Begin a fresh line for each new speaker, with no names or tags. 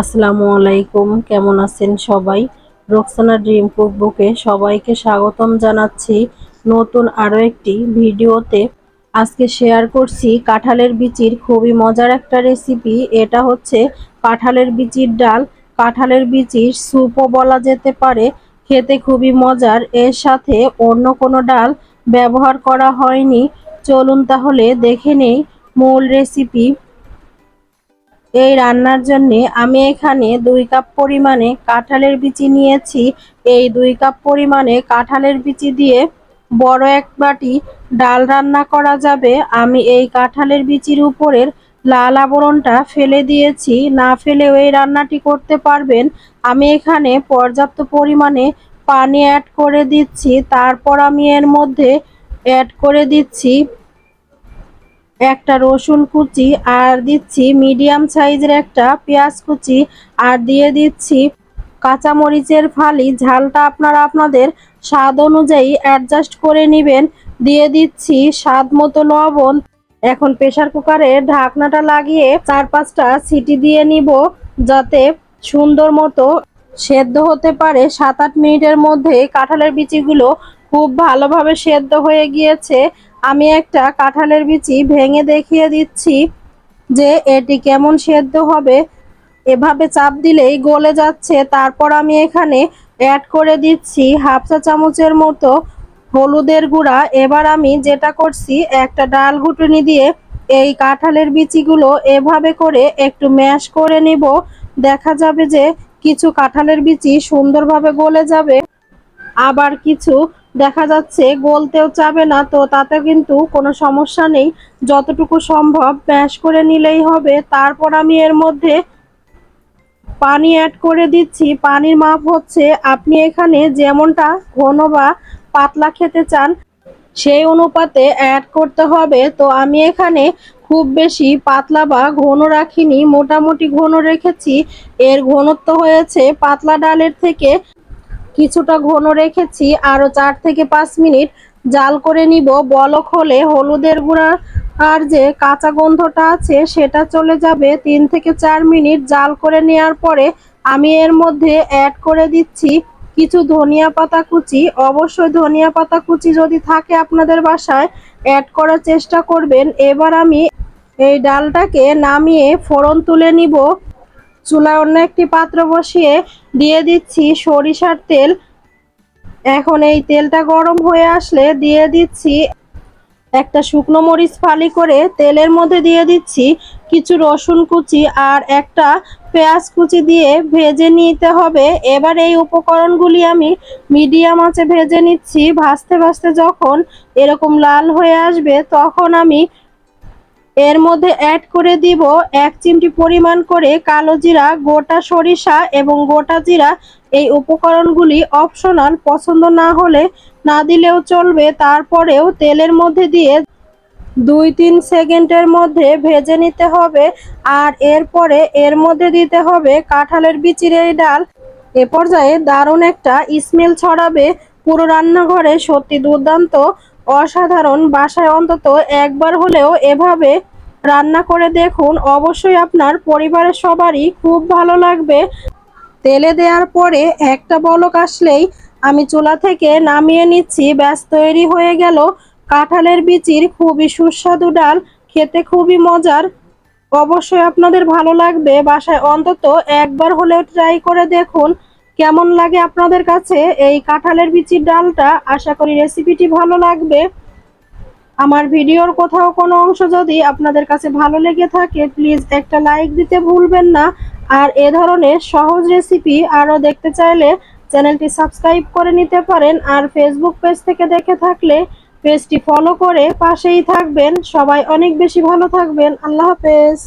আসসালামু আলাইকুম, কেমন আছেন সবাই? রোকসানা ড্রিম কুকবুকে সবাইকে স্বাগতম জানাচ্ছি নতুন আরও একটি ভিডিওতে। আজকে শেয়ার করছি কাঁঠালের বিচির খুবই মজার একটা রেসিপি, এটা হচ্ছে কাঁঠালের বিচির ডাল। কাঁঠালের বিচির স্যুপও বলা যেতে পারে, খেতে খুবই মজার। এর সাথে অন্য কোনো ডাল ব্যবহার করা হয়নি। চলুন তাহলে দেখে নেই মূল রেসিপি। এই রান্নার জন্য আমি এখানে দুই কাপ পরিমাণে কাঁঠালের বিচি নিয়েছি। এই দুই কাপ পরিমাণে কাঁঠালের বিচি দিয়ে বড় এক বাটি ডাল রান্না করা যাবে। আমি এই কাঁঠালের বিচির উপরের লাল আবরণটা ফেলে দিয়েছি। না ফেলেও এই রান্নাটি করতে পারবেন। আমি এখানে পর্যাপ্ত পরিমাণে পানি অ্যাড করে দিচ্ছি। তারপর আমি এর মধ্যে অ্যাড করে দিচ্ছি একটা রসুন কুচি আর দিচ্ছি মিডিয়াম সাইজের একটা পেঁয়াজ কুচি আর দিয়ে দিচ্ছি কাঁচামরিচের ফালি। ঝালটা আপনারা আপনাদের স্বাদ অনুযায়ী অ্যাডজাস্ট করে নেবেন। দিয়ে দিচ্ছি স্বাদ মতো লবণ। এখন প্রেশার কুকারে ঢাকনাটা লাগিয়ে চার পাঁচটা সিটি দিয়ে নিব যাতে সুন্দর মতো সেদ্ধ হতে পারে। সাত আট মিনিটের মধ্যে কাঁঠালের বিচিগুলো খুব ভালোভাবে সেদ্ধ হয়ে গিয়েছে। আমি একটা কাঁঠালের বিচি ভেঙে দেখিয়ে দিচ্ছি যে এটি কেমন সেদ্ধ হবে। এভাবে চাপ দিলেই গলে যাচ্ছে। তারপর আমি এখানে অ্যাড করে দিচ্ছি হাফ চা চামচের মতো হলুদের গুঁড়া। এবার আমি যেটা করছি, একটা ডাল ঘুটুনি দিয়ে এই কাঁঠালের বিচিগুলো এভাবে করে একটু ম্যাশ করে নিব। দেখা যাবে যে কিছু কাঁঠালের বিচি সুন্দরভাবে গলে যাবে। আবার কিছু দেখা যাচ্ছে গলতেও চাবে না, তো তাতে কিন্তু কোনো সমস্যা নেই। যতটুকু সম্ভব ম্যাশ করে নিলেই হবে। তারপর আমি এর মধ্যে পানি অ্যাড করে দিচ্ছি। পানির মাপ হচ্ছে আপনি এখানে যেমনটা ঘন বা পাতলা খেতে চান, সেই অনুপাতে অ্যাড করতে হবে। তো আমি এখানে খুব বেশি পাতলা বা ঘন রাখিনি, মোটামুটি ঘন রেখেছি। এর ঘনত্ব হয়েছে পাতলা ডালের থেকে কিছুটা ঘন রেখেছি আরও চার থেকে পাঁচ মিনিট জাল করে নিব। বলক হলে হলুদের গুঁড়া আর যে কাঁচা গন্ধটা আছে সেটা চলে যাবে। তিন থেকে চার মিনিট জাল করে নেওয়ার পরে আমি এর মধ্যে অ্যাড করে দিচ্ছি কিছু ধনিয়া পাতা কুচি। অবশ্যই ধনিয়া পাতা কুচি যদি থাকে আপনাদের বাসায় অ্যাড করার চেষ্টা করবেন। এবার আমি এই ডালটাকে নামিয়ে ফোড়ন তুলে নিব। চুলায় অন্য একটি পাত্র বসিয়ে দিয়ে দিচ্ছি সরিষার তেল। এখন এই তেলটা গরম হয়ে আসলে দিয়ে দিচ্ছি একটা শুকনো মরিচ ফালি করে তেলের মধ্যে দিয়ে দিচ্ছি কিছু রসুন কুচি আর একটা পেঁয়াজ কুচি দিয়ে ভেজে নিতে হবে। এবার এই উপকরণগুলি আমি মিডিয়াম আঁচে ভেজে নিচ্ছি। ভাজতে ভাজতে যখন এরকম লাল হয়ে আসবে তখন আমি এর মধ্যে অ্যাড করে দিব এক চিমটি পরিমাণ করে কালো জিরা, গোটা সরিষা এবং গোটা জিরা। এই উপকরণগুলি অপশনাল পছন্দ না হলে না দিলেও চলবে। তারপরেও তেলের মধ্যে দিয়ে দুই তিন সেকেন্ডের মধ্যে ভেজে নিতে হবে। আর এরপরে এর মধ্যে দিতে হবে কাঁঠালের বিচির এই ডাল। এ পর্যায়ে দারুণ একটা স্মেল ছড়াবে। পুরো রান্নাঘরে সত্যি দুর্দান্ত, অসাধারণ। বাসায় অন্তত একবার হলেও এভাবে রান্না করে দেখুন, অবশ্যই আপনার পরিবারের সবারই খুব ভালো লাগবে। তেলে দেওয়ার পরে একটা বলক আসলেই আমি চুলা থেকে নামিয়ে নিচ্ছি, ব্যাস তৈরি হয়ে গেল। কাঁঠালের বিচির খুবই সুস্বাদু ডাল, খেতে খুবই মজার। অবশ্যই আপনাদের ভালো লাগবে, বাসায় অন্তত একবার হলেও ট্রাই করে দেখুন। কেমন লাগে আপনাদের কাছে এই কাঁঠালের বিচির ডালটা? আশা করি রেসিপিটি ভালো লাগবে। আমার ভিডিওর কোথাও কোনো অংশ যদি আপনাদের কাছে ভালো লেগে থাকে প্লিজ একটা লাইক দিতে ভুলবেন না। আর এ ধরনের সহজ রেসিপি আরও দেখতে চাইলে চ্যানেলটি সাবস্ক্রাইব করে নিতে পারেন। আর ফেসবুক পেজ থেকে দেখে থাকলে পেজটি ফলো করে পাশেই থাকবেন। সবাই অনেক বেশি ভালো থাকবেন। আল্লাহ হাফেজ।